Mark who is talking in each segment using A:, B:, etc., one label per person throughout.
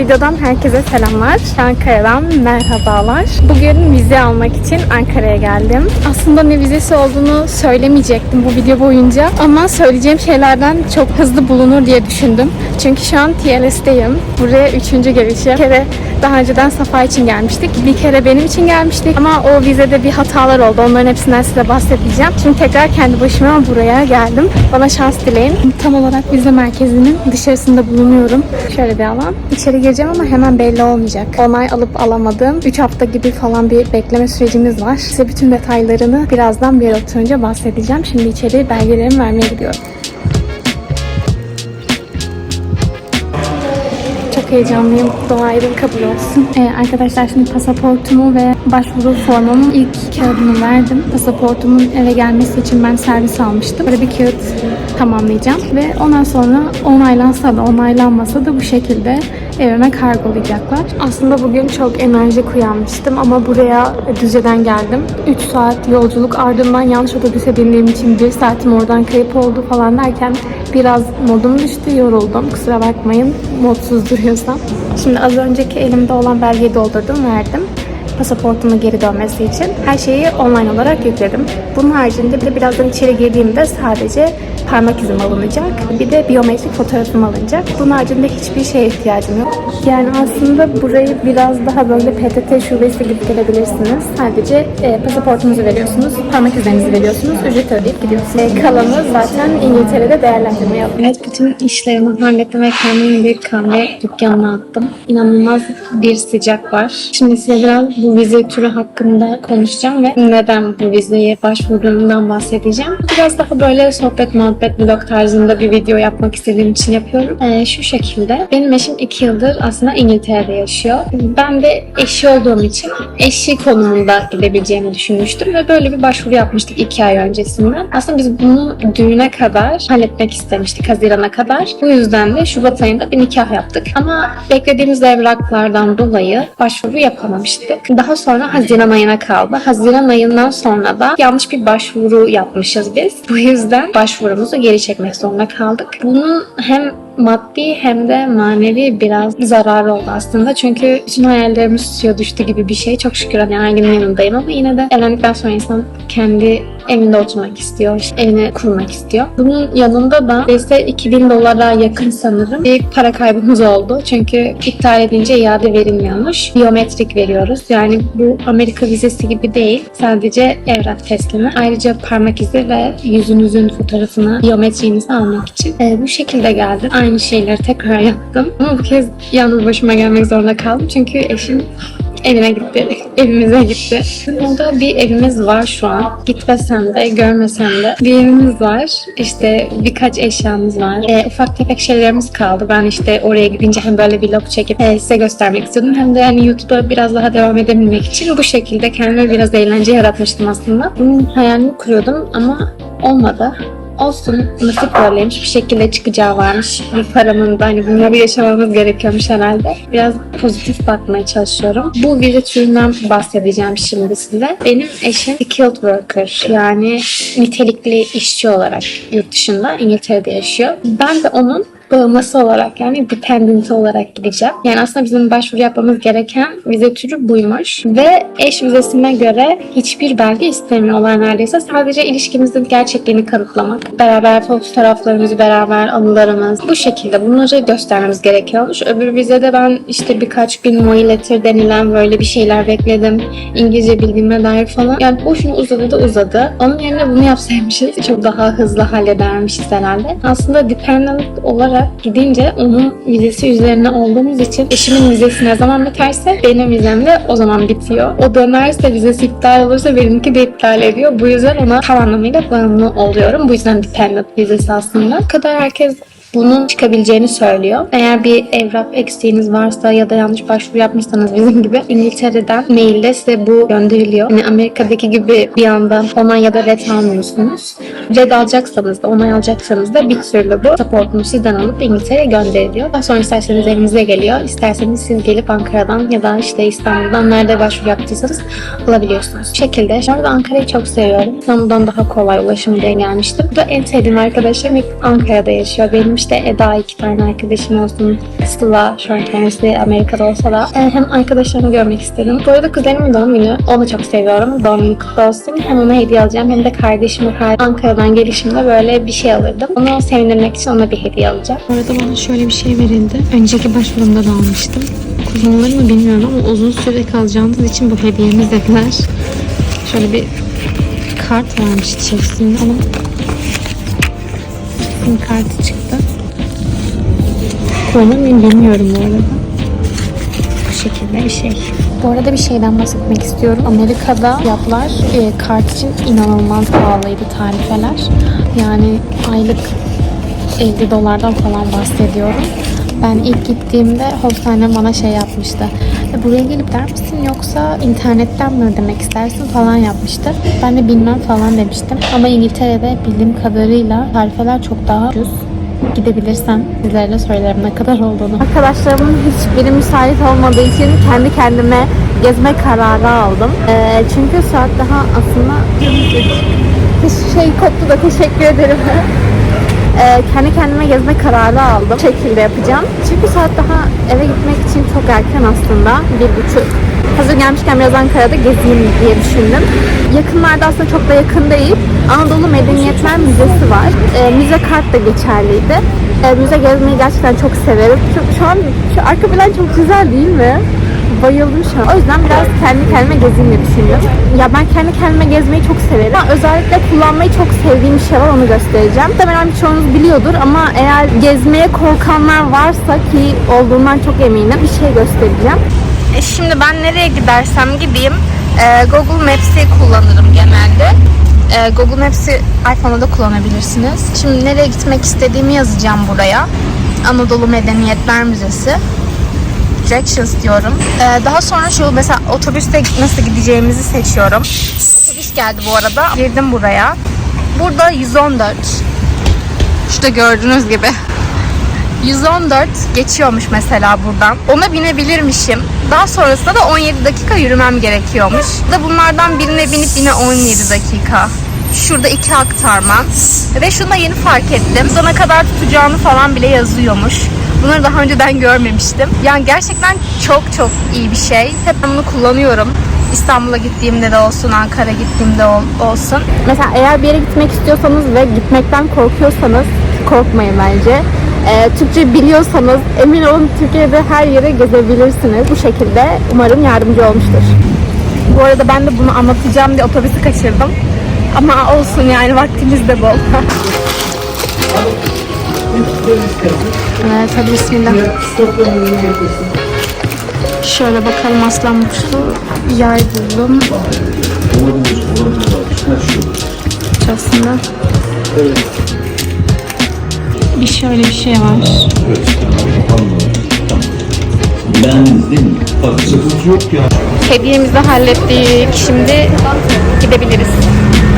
A: videodan herkese selamlar. Ankara'dan merhabalar. Bugün vize almak için Ankara'ya geldim. Aslında ne vizesi olduğunu söylemeyecektim bu video boyunca. Ama söyleyeceğim şeylerden çok hızlı bulunur diye düşündüm. Çünkü şu an TLS'teyim. Buraya üçüncü gelişim. Bir kere daha önceden Safa için gelmiştik. Bir kere benim için gelmiştik. Ama o vizede bir hatalar oldu. Onların hepsinden size bahsedeceğim. Şimdi tekrar kendi başıma buraya geldim. Bana şans dileyin. Tam olarak vize merkezinin dışarısında bulunuyorum. Şöyle bir alan. İçeri gireceğim ama hemen belli olmayacak. Onay alıp alamadığım 3 hafta gibi falan bir bekleme sürecimiz var. Size bütün detaylarını birazdan bir yere oturunca bahsedeceğim. Şimdi içeri belgelerimi vermeye gidiyorum. Heyecanlıyım. Dualarım kabul olsun. Ee, arkadaşlar şimdi pasaportumu ve başvuru formumun ilk kağıdını verdim. Pasaportumun eve gelmesi için ben servis almıştım. Böyle bir kağıt tamamlayacağım. Ve ondan sonra onaylansa da onaylanmasa da bu şekilde evime kargolayacaklar. Aslında bugün çok enerjik uyanmıştım ama buraya Düzce'den geldim. 3 saat yolculuk ardından yanlış otobüse bindiğim için 1 saatim oradan kayıp oldu falan derken biraz modum düştü, yoruldum. Kusura bakmayın modsuz duruyorsam. Şimdi az önceki elimde olan belgeyi doldurdum, verdim pasaportumun geri dönmesi için her şeyi online olarak yükledim. Bunun haricinde bir de birazdan içeri girdiğimde sadece parmak izim alınacak. Bir de biyometrik fotoğrafım alınacak. Bunun haricinde hiçbir şeye ihtiyacım yok. Yani aslında burayı biraz daha böyle PTT şubesi gibi gelebilirsiniz. Sadece e, pasaportunuzu veriyorsunuz, parmak izlerinizi veriyorsunuz, ücret ödeyip gidiyorsunuz. E, kalanı zaten İngiltere'de değerlendirme yaptım. Evet, bütün işlerimi hallettim ve kendimi bir kahve dükkanına attım. İnanılmaz bir sıcak var. Şimdi size biraz bu vize türü hakkında konuşacağım ve neden bu vizeye başvurduğumdan bahsedeceğim. Biraz daha böyle sohbet muhabbet vlog tarzında bir video yapmak istediğim için yapıyorum. Ee, şu şekilde. Benim eşim 2 yıldır aslında İngiltere'de yaşıyor. Ben de eşi olduğum için eşi konumunda gidebileceğimi düşünmüştüm ve böyle bir başvuru yapmıştık 2 ay öncesinden. Aslında biz bunu düğüne kadar halletmek istemiştik Haziran'a kadar. Bu yüzden de Şubat ayında bir nikah yaptık. Ama beklediğimiz evraklardan dolayı başvuru yapamamıştık. Daha sonra Haziran ayına kaldı. Haziran ayından sonra da yanlış bir başvuru yapmışız biz. Bu yüzden başvurumuzu geri çekmek zorunda kaldık. Bunun hem maddi hem de manevi biraz zararı oldu aslında. Çünkü bütün hayallerimiz suya düştü gibi bir şey. Çok şükür hani ailemin yanındayım ama yine de evlendikten sonra insan kendi evinde oturmak istiyor, işte evini kurmak istiyor. Bunun yanında da ise 2000 dolara yakın sanırım bir para kaybımız oldu. Çünkü iptal edince iade verilmiyormuş. Biyometrik veriyoruz. Yani bu Amerika vizesi gibi değil. Sadece evrak teslimi. Ayrıca parmak izi ve yüzünüzün fotoğrafını, biyometriğinizi almak için. Ee, bu şekilde geldi. Aynı şeyleri tekrar yaptım. Ama bu kez yalnız başıma gelmek zorunda kaldım. Çünkü eşim evine gitti, evimize gitti. Burada bir evimiz var şu an. Gitmesem de, görmesem de bir evimiz var. İşte birkaç eşyamız var. E, ufak tefek şeylerimiz kaldı. Ben işte oraya gidince hem böyle vlog çekip e, size göstermek istiyordum. Hem de yani YouTube'a biraz daha devam edebilmek için bu şekilde kendime biraz eğlence yaratmıştım aslında. Bunun hayalini kuruyordum ama olmadı. Olsun nasip böyleymiş bir şekilde çıkacağı varmış. Bir paranın da hani bunları yaşamamız gerekiyormuş herhalde. Biraz pozitif bakmaya çalışıyorum. Bu vize türünden bahsedeceğim şimdi size. Benim eşim skilled worker yani nitelikli işçi olarak yurt dışında İngiltere'de yaşıyor. Ben de onun bağımlısı olarak yani dependent olarak gideceğim. Yani aslında bizim başvuru yapmamız gereken vize türü buymuş. Ve eş vizesine göre hiçbir belge istemiyorlar neredeyse. Sadece ilişkimizin gerçekliğini kanıtlamak. Beraber fotoğraflarımız, beraber anılarımız. Bu şekilde bunları göstermemiz gerekiyormuş. Öbür vizede ben işte birkaç gün moy letter denilen böyle bir şeyler bekledim. İngilizce bildiğime dair falan. Yani boşuna uzadı da uzadı. Onun yerine bunu yapsaymışız çok daha hızlı halledermişiz herhalde. Aslında dependent olarak gidince onun vizesi üzerine olduğumuz için eşimin vizesi ne zaman biterse benim vizem de o zaman bitiyor. O dönerse vizesi iptal olursa benimki de iptal ediyor. Bu yüzden ona tam anlamıyla bağımlı oluyorum. Bu yüzden dependent vizesi aslında. Bu kadar herkes bunun çıkabileceğini söylüyor. Eğer bir evrak eksiğiniz varsa ya da yanlış başvuru yapmışsanız bizim gibi İngiltere'den maille size bu gönderiliyor. Yani Amerika'daki gibi bir anda onay ya da red almıyorsunuz. Red alacaksanız da onay alacaksanız da bir türlü bu pasaportunu sizden alıp İngiltere'ye gönderiliyor. Daha sonra isterseniz evinize geliyor. İsterseniz siz gelip Ankara'dan ya da işte İstanbul'dan nerede başvuru yaptıysanız alabiliyorsunuz. Bu şekilde. Şu Ankara'yı çok seviyorum. İstanbul'dan daha kolay ulaşım diye gelmiştim. Bu da en sevdiğim arkadaşlarım ilk Ankara'da yaşıyor. Benim İşte Eda iki tane arkadaşım olsun. Sıla şu an kendisi Amerika'da olsa da. e, hem arkadaşlarımı görmek istedim. Bu arada kuzenimin doğum günü. Onu çok seviyorum. Doğum günü kutlu olsun. Hem ona hediye alacağım hem de kardeşime kar- Ankara'dan gelişimde böyle bir şey alırdım. Onu sevindirmek için ona bir hediye alacağım. Bu arada bana şöyle bir şey verildi. Önceki başvurumda da almıştım. Kullanılır mı bilmiyorum ama uzun süre kalacağınız için bu hediyemiz dediler. Şöyle bir kart varmış içerisinde ama sim kartı çıktı. Kullanır mıyım bilmiyorum bu arada. Bu şekilde bir şey. Bu arada bir şeyden bahsetmek istiyorum. Amerika'da fiyatlar e, kart için inanılmaz pahalıydı tarifeler. Yani aylık 50 dolardan falan bahsediyorum. Ben ilk gittiğimde hostane bana şey yapmıştı. "E, Buraya gelip der misin yoksa internetten mi ödemek istersin falan yapmıştı. Ben de bilmem falan demiştim. Ama İngiltere'de bildiğim kadarıyla tarifeler çok daha ucuz. Gidebilirsem sizlerle söylerim ne kadar olduğunu. Arkadaşlarımın hiçbiri müsait olmadığı için kendi kendime gezme kararı aldım. Ee, çünkü saat daha aslında şey koptu da teşekkür ederim. Ee, kendi kendime gezme kararı aldım. Bu şekilde yapacağım. Çünkü saat daha eve gitmek için çok erken aslında. Bir buçuk. Hazır gelmişken biraz Ankara'da gezeyim diye düşündüm. Yakınlarda aslında çok da yakın değil. Anadolu Medeniyetler Müzesi var. Ee, müze kart da geçerliydi. Ee, müze gezmeyi gerçekten çok severim. Şu, şu an şu arka plan çok güzel değil mi? Bayıldım şu an. O yüzden biraz kendi kendime gezeyim diye düşündüm. Ya ben kendi kendime gezmeyi çok severim. Ama özellikle kullanmayı çok sevdiğim bir şey var onu göstereceğim. Muhtemelen birçoğunuz biliyordur ama eğer gezmeye korkanlar varsa ki olduğundan çok eminim bir şey göstereceğim. E, Şimdi ben nereye gidersem gideyim e, Google Maps'i kullanırım genelde. E, Google Maps'i iPhone'da da kullanabilirsiniz. Şimdi nereye gitmek istediğimi yazacağım buraya. Anadolu Medeniyetler Müzesi directions diyorum. Ee, daha sonra şu mesela otobüste nasıl gideceğimizi seçiyorum. Otobüs geldi bu arada. Girdim buraya. Burada 114. Şurada gördüğünüz gibi. 114 geçiyormuş mesela buradan. Ona binebilirmişim. Daha sonrasında da 17 dakika yürümem gerekiyormuş. Da bunlardan birine binip yine 17 dakika. Şurada iki aktarma. Ve şunu da yeni fark ettim. Sana kadar tutacağını falan bile yazıyormuş. Bunları daha önceden görmemiştim. Yani gerçekten çok çok iyi bir şey. Hep ben bunu kullanıyorum. İstanbul'a gittiğimde de olsun, Ankara gittiğimde ol- olsun. Mesela eğer bir yere gitmek istiyorsanız ve gitmekten korkuyorsanız korkmayın bence. Ee, Türkçe biliyorsanız emin olun Türkiye'de her yere gezebilirsiniz. Bu şekilde umarım yardımcı olmuştur. Bu arada ben de bunu anlatacağım diye otobüsü kaçırdım. Ama olsun yani vaktimiz de bol. evet hadi bismillah. Şöyle bakalım aslan burçlu yay buldum. Aslında bir şöyle bir şey var.
B: Beğendiniz değil mi? Bak sıkıntı yok ya.
A: Hediyemizi hallettik. Şimdi gidebiliriz.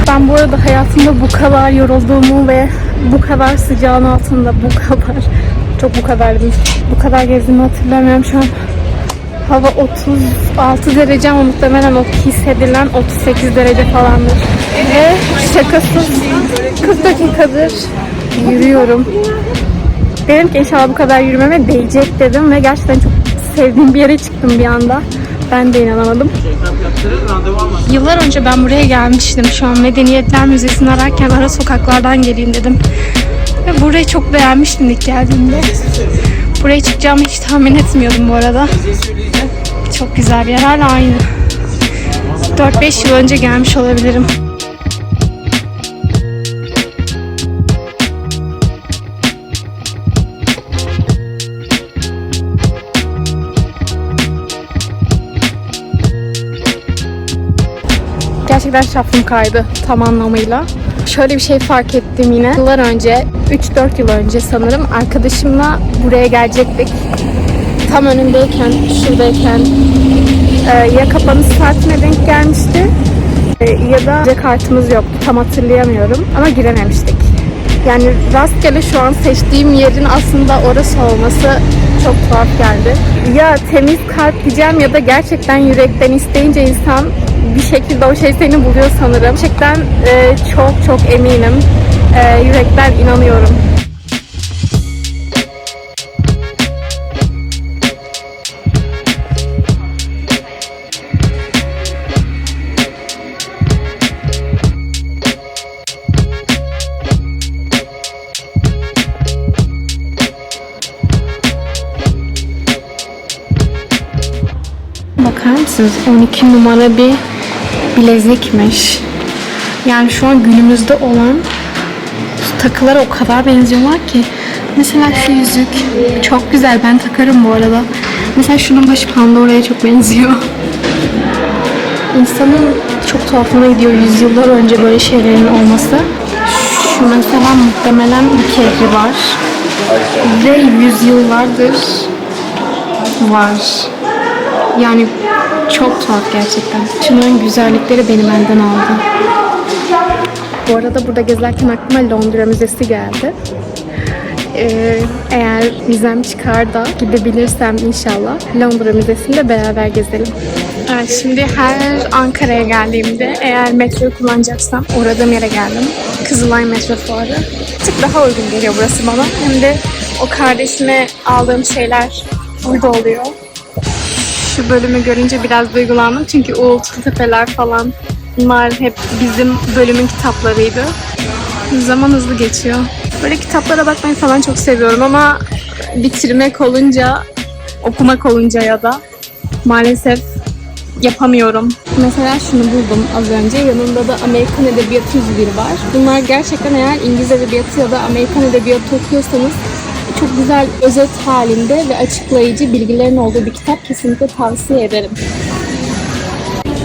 A: Ben bu arada hayatımda bu kadar yorulduğumu ve bu kadar sıcağın altında bu kadar çok bu kadar değil. Bu kadar gezdiğimi hatırlamıyorum şu an. Hava 36 derece ama muhtemelen o hissedilen 38 derece falandır. Ve şakasız 40 dakikadır yürüyorum. Dedim ki inşallah bu kadar yürümeme değecek dedim ve gerçekten çok sevdiğim bir yere çıktım bir anda. Ben de inanamadım. Yıllar önce ben buraya gelmiştim. Şu an Medeniyetler Müzesi'ni ararken ara sokaklardan geleyim dedim. Ve burayı çok beğenmiştim ilk geldiğimde. Buraya çıkacağımı hiç tahmin etmiyordum bu arada. Çok güzel bir yer. Hala aynı. 4-5 yıl önce gelmiş olabilirim. Gerçekten şafım kaydı tam anlamıyla. Şöyle bir şey fark ettim yine. Yıllar önce, 3-4 yıl önce sanırım arkadaşımla buraya gelecektik. Tam önündeyken, şuradayken e, ya kapanış saatine denk gelmişti e, ya da kartımız yoktu. Tam hatırlayamıyorum ama girememiştik. Yani rastgele şu an seçtiğim yerin aslında orası olması çok tuhaf geldi. Ya temiz kalp diyeceğim ya da gerçekten yürekten isteyince insan bir şekilde o şey seni buluyor sanırım. Gerçekten e, çok çok eminim. E, yürekten inanıyorum. Bakar mısınız? 12 numara bir bilezikmiş. Yani şu an günümüzde olan takılara o kadar benziyorlar ki. Mesela şu yüzük çok güzel. Ben takarım bu arada. Mesela şunun başı Pandora'ya çok benziyor. İnsanın çok tuhafına gidiyor yüzyıllar önce böyle şeylerin olması. Şu mesela muhtemelen bir kehri var. Ve yüzyıllardır var. Yani çok tuhaf gerçekten. Şunların güzellikleri beni benden aldı. Bu arada burada gezerken aklıma Londra Müzesi geldi. Ee, eğer vizem çıkar da gidebilirsem inşallah Londra Müzesi'nde beraber gezelim. Evet şimdi her Ankara'ya geldiğimde eğer metroyu kullanacaksam uğradığım yere geldim. Kızılay Metro Fuarı. Tık daha uygun geliyor burası bana. Hem de o kardeşime aldığım şeyler burada oluyor. Şu bölümü görünce biraz duygulandım çünkü Uğultu Tepeler falan bunlar hep bizim bölümün kitaplarıydı. Zaman hızlı geçiyor. Böyle kitaplara bakmayı falan çok seviyorum ama bitirmek olunca, okumak olunca ya da maalesef yapamıyorum. Mesela şunu buldum az önce. Yanında da Amerikan Edebiyatı 101 var. Bunlar gerçekten eğer İngiliz Edebiyatı ya da Amerikan Edebiyatı okuyorsanız çok güzel özet halinde ve açıklayıcı bilgilerin olduğu bir kitap. Kesinlikle tavsiye ederim.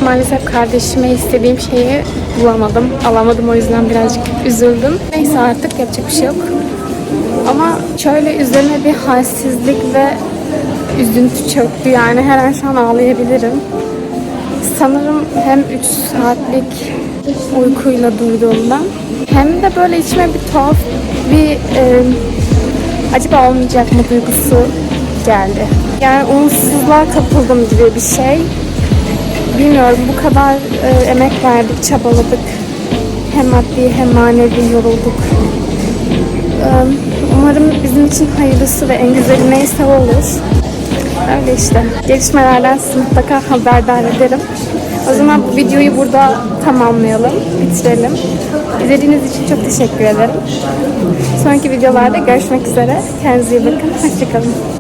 A: Maalesef kardeşime istediğim şeyi bulamadım. Alamadım o yüzden birazcık üzüldüm. Neyse artık yapacak bir şey yok. Ama şöyle üzerine bir halsizlik ve üzüntü çöktü. Yani her an şu an ağlayabilirim. Sanırım hem 3 saatlik uykuyla durduğumdan hem de böyle içime bir tuhaf bir e, acaba olmayacak mı duygusu geldi. Yani umutsuzluğa kapıldım gibi bir şey. Bilmiyorum bu kadar e, emek verdik, çabaladık. Hem maddi hem manevi yorulduk. E, umarım bizim için hayırlısı ve en güzeli neyse olur. Öyle işte. Gelişmelerden mutlaka haberdar ederim. O zaman bu videoyu burada tamamlayalım, bitirelim. İzlediğiniz için çok teşekkür ederim. Sonraki videolarda görüşmek üzere. Kendinize iyi bakın. Hoşçakalın.